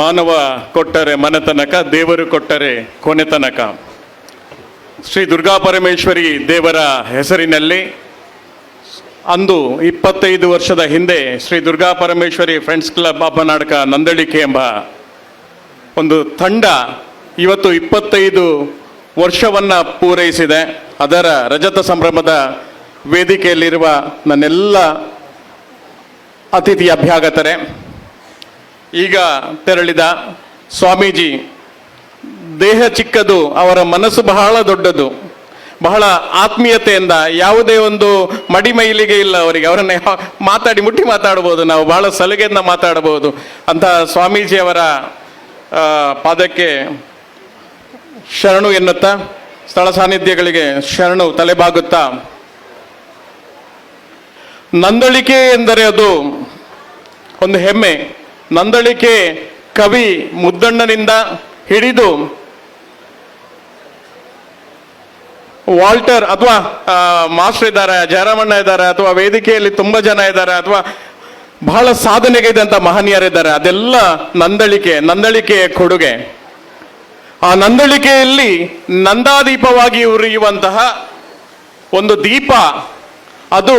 ಮಾನವ ಕೊಟ್ಟರೆ ಮನೆತನಕ, ದೇವರು ಕೊಟ್ಟರೆ ಕೊನೆತನಕ. ಶ್ರೀ ದುರ್ಗಾ ಪರಮೇಶ್ವರಿ ದೇವರ ಹೆಸರಿನಲ್ಲಿ ಅಂದು ಇಪ್ಪತ್ತೈದು ವರ್ಷದ ಹಿಂದೆ ಶ್ರೀ ದುರ್ಗಾ ಪರಮೇಶ್ವರಿ ಫ್ರೆಂಡ್ಸ್ ಕ್ಲಬ್ ಹಬ್ಬನಾಟಕ ನಂದಳಿಕೆ ಎಂಬ ಒಂದು ತಂಡ ಇವತ್ತು ಇಪ್ಪತ್ತೈದು ವರ್ಷವನ್ನು ಪೂರೈಸಿದೆ. ಅದರ ರಜತ ಸಂಭ್ರಮದ ವೇದಿಕೆಯಲ್ಲಿರುವ ನನ್ನೆಲ್ಲ ಅತಿಥಿ ಅಭ್ಯಾಗತರೆ. ಈಗ ತೆರಳಿದ ಸ್ವಾಮೀಜಿ, ದೇಹ ಚಿಕ್ಕದು, ಅವರ ಮನಸ್ಸು ಬಹಳ ದೊಡ್ಡದು, ಬಹಳ ಆತ್ಮೀಯತೆಯಿಂದ ಯಾವುದೇ ಒಂದು ಮಡಿಮೈಲಿಗೆ ಇಲ್ಲ ಅವರಿಗೆ, ಅವರನ್ನ ಮಾತಾಡಿ ಮುಟ್ಟಿ ಮಾತಾಡ್ಬೋದು ನಾವು ಬಹಳ ಸಲುಗೆಯಿಂದ ಮಾತಾಡಬಹುದು ಅಂತ ಸ್ವಾಮೀಜಿಯವರ ಪಾದಕ್ಕೆ ಶರಣು ಎನ್ನುತ್ತಾ, ಸ್ಥಳ ಸಾನ್ನಿಧ್ಯಗಳಿಗೆ ಶರಣು ತಲೆಬಾಗುತ್ತಾ, ನಂದಳಿಕೆ ಎಂದರೆ ಅದು ಒಂದು ಹೆಮ್ಮೆ ನಂದಳಿಕೆ ಕವಿ ಮುದ್ದಣ್ಣನಿಂದ ಹಿಡಿದು ವಾಲ್ಟರ್ ಅಥವಾ ಮಾಸ್ಟರ್ ಇದ್ದಾರೆ, ಜಯರಾಮಣ್ಣ ಇದ್ದಾರೆ, ಅಥವಾ ವೇದಿಕೆಯಲ್ಲಿ ತುಂಬಾ ಜನ ಇದ್ದಾರೆ, ಅಥವಾ ಬಹಳ ಸಾಧನೆಗೆ ಮಹನೀಯರ ಮಹನೀಯರಿದ್ದಾರೆ ಅದೆಲ್ಲ ನಂದಳಿಕೆ, ನಂದಳಿಕೆಯ ಕೊಡುಗೆ. ಆ ನಂದಳಿಕೆಯಲ್ಲಿ ನಂದಾದೀಪವಾಗಿ ಉರಿಯುವಂತಹ ಒಂದು ದೀಪ, ಅದು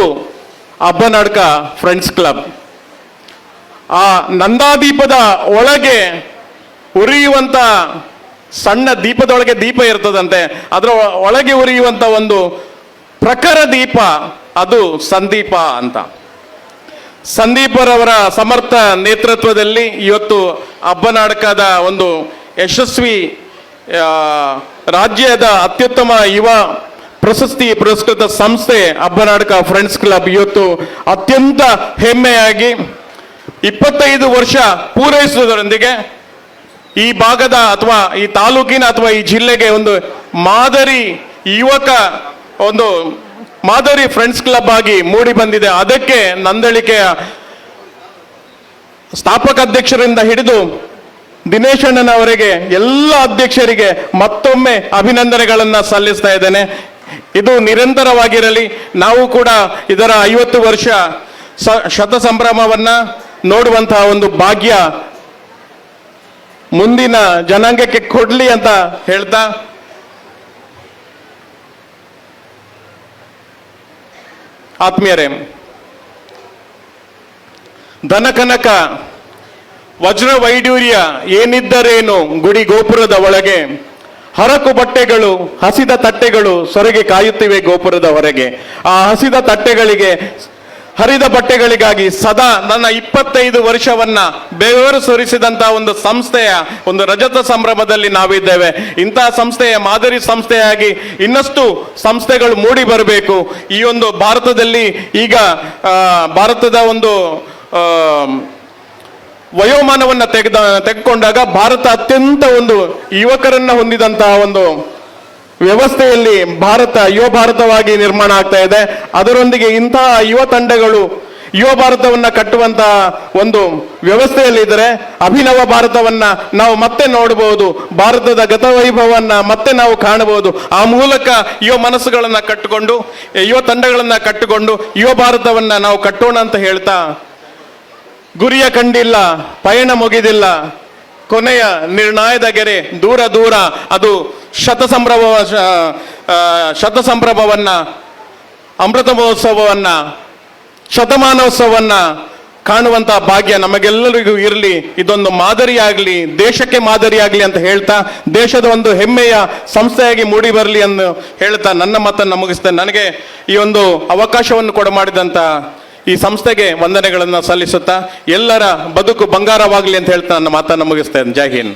ಅಬ್ಬನಾಡ್ಕ ಫ್ರೆಂಡ್ಸ್ ಕ್ಲಬ್. ಆ ನಂದಾದೀಪದ ಒಳಗೆ ಉರಿಯುವಂಥ ಸಣ್ಣ ದೀಪದೊಳಗೆ ದೀಪ ಇರ್ತದಂತೆ, ಅದರ ಒಳಗೆ ಉರಿಯುವಂಥ ಒಂದು ಪ್ರಖರ ದೀಪ, ಅದು ಸಂದೀಪ ಅಂತ. ಸಂದೀಪರವರ ಸಮರ್ಥ ನೇತೃತ್ವದಲ್ಲಿ ಇವತ್ತು ಅಬ್ಬನಾಡಕದ ಒಂದು ಯಶಸ್ವಿ ರಾಜ್ಯದ ಅತ್ಯುತ್ತಮ ಯುವ ಪ್ರಶಸ್ತಿ ಪುರಸ್ಕೃತ ಸಂಸ್ಥೆ ಅಬ್ಬನಾಡಕ ಫ್ರೆಂಡ್ಸ್ ಕ್ಲಬ್ ಇವತ್ತು ಅತ್ಯಂತ ಹೆಮ್ಮೆಯಾಗಿ ಇಪ್ಪತ್ತೈದು ವರ್ಷ ಪೂರೈಸುವುದರೊಂದಿಗೆ ಈ ಭಾಗದ ಅಥವಾ ಈ ತಾಲೂಕಿನ ಅಥವಾ ಈ ಜಿಲ್ಲೆಗೆ ಒಂದು ಮಾದರಿ ಯುವಕ, ಒಂದು ಮಾದರಿ ಫ್ರೆಂಡ್ಸ್ ಕ್ಲಬ್ ಆಗಿ ಮೂಡಿ ಬಂದಿದೆ. ಅದಕ್ಕೆ ನಂದಳಿಕೆಯ ಸ್ಥಾಪಕ ಅಧ್ಯಕ್ಷರಿಂದ ಹಿಡಿದು ದಿನೇಶ್ ಅಣ್ಣನವರಿಗೆ ಎಲ್ಲ ಅಧ್ಯಕ್ಷರಿಗೆ ಮತ್ತೊಮ್ಮೆ ಅಭಿನಂದನೆಗಳನ್ನು ಸಲ್ಲಿಸ್ತಾ ಇದ್ದೇನೆ. ಇದು ನಿರಂತರವಾಗಿರಲಿ. ನಾವು ಕೂಡ ಇದರ ಐವತ್ತು ವರ್ಷ ಶತ ಸಂಭ್ರಮವನ್ನ ನೋಡುವಂತಹ ಒಂದು ಭಾಗ್ಯ ಮುಂದಿನ ಜನಾಂಗಕ್ಕೆ ಕೊಡ್ಲಿ ಅಂತ ಹೇಳ್ತಾ ಆತ್ಮೀಯರೇ ದನಕನಕ ವಜ್ರ ವೈಡೂರ್ಯ ಏನಿದ್ದರೇನು ಗುಡಿ ಗೋಪುರದ ಒಳಗೆ, ಹರಕು ಬಟ್ಟೆಗಳು, ಹಸಿದ ತಟ್ಟೆಗಳು ಸೊರಗೆ ಕಾಯುತ್ತಿವೆ ಗೋಪುರದ ಹೊರಗೆ. ಆ ಹಸಿದ ತಟ್ಟೆಗಳಿಗೆ ಹರಿದ ಬಟ್ಟೆಗಳಿಗಾಗಿ ಸದಾ ನನ್ನ ಇಪ್ಪತ್ತೈದು ವರ್ಷವನ್ನ ಬೆವರು ಸುರಿಸಿದಂತಹ ಒಂದು ಸಂಸ್ಥೆಯ ಒಂದು ರಜತ ಸಂಭ್ರಮದಲ್ಲಿ ನಾವಿದ್ದೇವೆ. ಇಂತಹ ಸಂಸ್ಥೆಯ ಮಾದರಿ ಸಂಸ್ಥೆಯಾಗಿ ಇನ್ನಷ್ಟು ಸಂಸ್ಥೆಗಳು ಮೂಡಿ ಬರಬೇಕು. ಈ ಒಂದು ಭಾರತದಲ್ಲಿ ಈಗ ಭಾರತದ ಒಂದು ವಯೋಮಾನವನ್ನ ತೆಗೆದ, ತೆಗೆದುಕೊಂಡಾಗ ಭಾರತ ಅತ್ಯಂತ ಒಂದು ಯುವಕರನ್ನ ಹೊಂದಿದಂತಹ ಒಂದು ವ್ಯವಸ್ಥೆಯಲ್ಲಿ ಭಾರತ, ಯುವ ಭಾರತವಾಗಿ ನಿರ್ಮಾಣ ಆಗ್ತಾ ಇದೆ. ಅದರೊಂದಿಗೆ ಇಂತಹ ಯುವ ತಂಡಗಳು, ಯುವ ಭಾರತವನ್ನ ಕಟ್ಟುವಂತಹ ಒಂದು ವ್ಯವಸ್ಥೆಯಲ್ಲಿದ್ದರೆ ಅಭಿನವ ಭಾರತವನ್ನ ನಾವು ಮತ್ತೆ ನೋಡಬಹುದು ಭಾರತದ ಗತ ಗತವೈಭವನ್ನ ಮತ್ತೆ ನಾವು ಕಾಣಬಹುದು. ಆ ಮೂಲಕ ಯುವ ಮನಸ್ಸುಗಳನ್ನ ಕಟ್ಟಿಕೊಂಡು, ಯುವ ತಂಡಗಳನ್ನ ಕಟ್ಟಿಕೊಂಡು ಯುವ ಭಾರತವನ್ನ ನಾವು ಕಟ್ಟೋಣ ಅಂತ ಹೇಳ್ತಾ, ಗುರಿಯ ಕಂಡಿಲ್ಲ, ಪಯಣ ಮುಗಿದಿಲ್ಲ. ಕೊನೆಯ ನಿರ್ಣಾಯದ ಗೆರೆ, ದೂರ ದೂರ ಅದು ಶತಸಂಭ್ರಮ ಶತ ಸಂಭ್ರಮವನ್ನ ಅಮೃತ ಮಹೋತ್ಸವವನ್ನ, ಶತಮಾನೋತ್ಸವವನ್ನ ಕಾಣುವಂತ ಭಾಗ್ಯ ನಮಗೆಲ್ಲರಿಗೂ ಇರಲಿ. ಇದೊಂದು ಮಾದರಿಯಾಗಲಿ, ದೇಶಕ್ಕೆ ಮಾದರಿಯಾಗಲಿ ಅಂತ ಹೇಳ್ತಾ, ದೇಶದ ಒಂದು ಹೆಮ್ಮೆಯ ಸಂಸ್ಥೆಯಾಗಿ ಮೂಡಿ ಬರಲಿ ಎಂದು ಹೇಳ್ತಾ ನನ್ನ ಮಾತನ್ನು ಮುಗಿಸ್ತೇನೆ ನನಗೆ ಈ ಒಂದು ಅವಕಾಶವನ್ನು ಕೊಡ ಮಾಡಿದಂತ ಈ ಸಂಸ್ಥೆಗೆ ವಂದನೆಗಳನ್ನು ಸಲ್ಲಿಸುತ್ತಾ, ಎಲ್ಲರ ಬದುಕು ಬಂಗಾರವಾಗಲಿ ಅಂತ ಹೇಳ್ತಾ ನನ್ನ ಮಾತನ್ನು ಮುಗಿಸ್ತೇನೆ. ಜೈ ಹಿಂದ್.